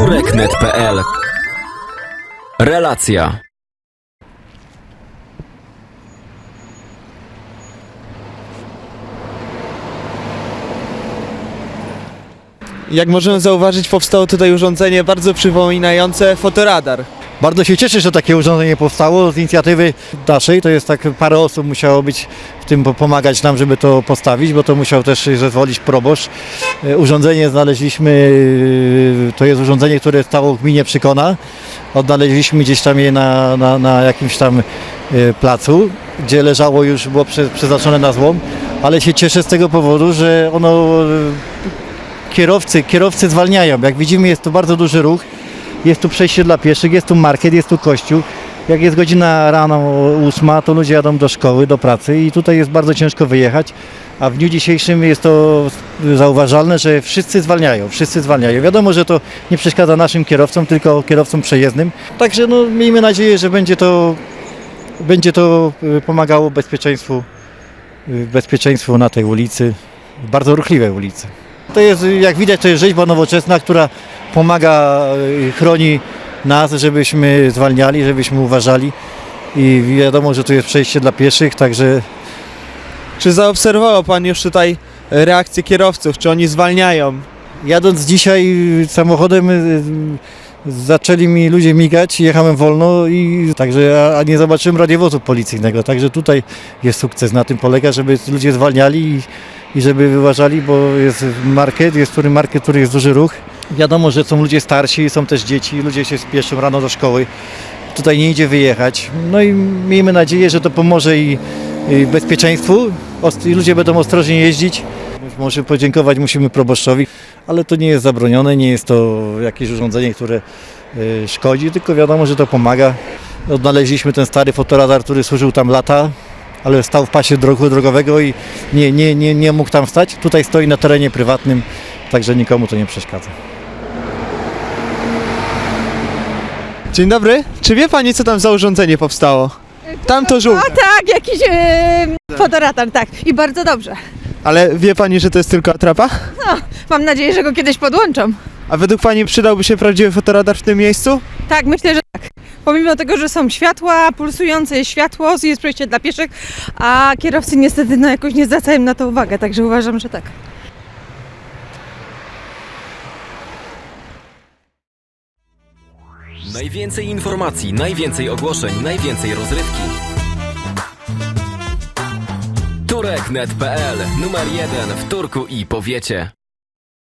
Tureknet.pl Relacja Jak możemy zauważyć, powstało tutaj urządzenie bardzo przypominające fotoradar. Bardzo się cieszę, że takie urządzenie powstało z inicjatywy naszej. To jest tak, parę osób musiało być w tym po- pomagać nam, żeby to postawić, bo to musiał też zezwolić proboszcz. E, Urządzenie znaleźliśmy, e, to jest urządzenie, które stało w gminie Przykona. Odnaleźliśmy gdzieś tam je na, na, na jakimś tam e, placu, gdzie leżało już, było prze, przeznaczone na złom, ale się cieszę z tego powodu, że ono kierowcy, kierowcy zwalniają. Jak widzimy jest to bardzo duży ruch. Jest tu przejście dla pieszych, jest tu market, jest tu kościół. Jak jest godzina rano ósma, to ludzie jadą do szkoły, do pracy i tutaj jest bardzo ciężko wyjechać. A w dniu dzisiejszym jest to zauważalne, że wszyscy zwalniają, wszyscy zwalniają. Wiadomo, że to nie przeszkadza naszym kierowcom, tylko kierowcom przejezdnym. Także no, miejmy nadzieję, że będzie to, będzie to y, pomagało bezpieczeństwu, y, bezpieczeństwu na tej ulicy, bardzo ruchliwej ulicy. To jest, jak widać, to jest rzeźba nowoczesna, która pomaga, y, chroni nas, żebyśmy zwalniali, żebyśmy uważali. I wiadomo, że tu jest przejście dla pieszych, także Czy zaobserwował Pan już tutaj reakcję kierowców? Czy oni zwalniają? jadąc dzisiaj samochodem y, y, zaczęli mi ludzie migać, jechałem wolno i także, a- a nie zobaczyłem radiowozu policyjnego. Także tutaj jest sukces, na tym polega, żeby ludzie zwalniali i, i żeby uważali, bo jest market, jest który market, który jest duży ruch. Wiadomo, że są ludzie starsi, są też dzieci, ludzie się spieszą rano do szkoły. Tutaj nie idzie wyjechać. No i miejmy nadzieję, że to pomoże i, i bezpieczeństwu. I ludzie będą ostrożnie jeździć. Może podziękować musimy proboszczowi, ale to nie jest zabronione, nie jest to jakieś urządzenie, które y, szkodzi, tylko wiadomo, że to pomaga. Odnaleźliśmy ten stary fotoradar, który służył tam lata, ale stał w pasie drogu drogowego i nie, nie, nie, nie mógł tam stać. Tutaj stoi na terenie prywatnym, także nikomu to nie przeszkadza. Dzień dobry. Czy wie Pani, co tam za urządzenie powstało? Tam to żółte. A tak, jakiś fotoratar, tak. I bardzo dobrze. Ale wie Pani, że to jest tylko atrapa? Mam nadzieję, że go kiedyś podłączą. A według Pani przydałby się prawdziwy fotoradar w tym miejscu? Tak, myślę, że tak. Pomimo tego, że są światła, pulsujące światło, jest przejście dla pieszych, a kierowcy niestety no, jakoś nie zwracają na to uwagę, także uważam, że tak. Najwięcej informacji, najwięcej ogłoszeń, najwięcej rozrywki Tureknet.pl Numer jeden w Turku i powiecie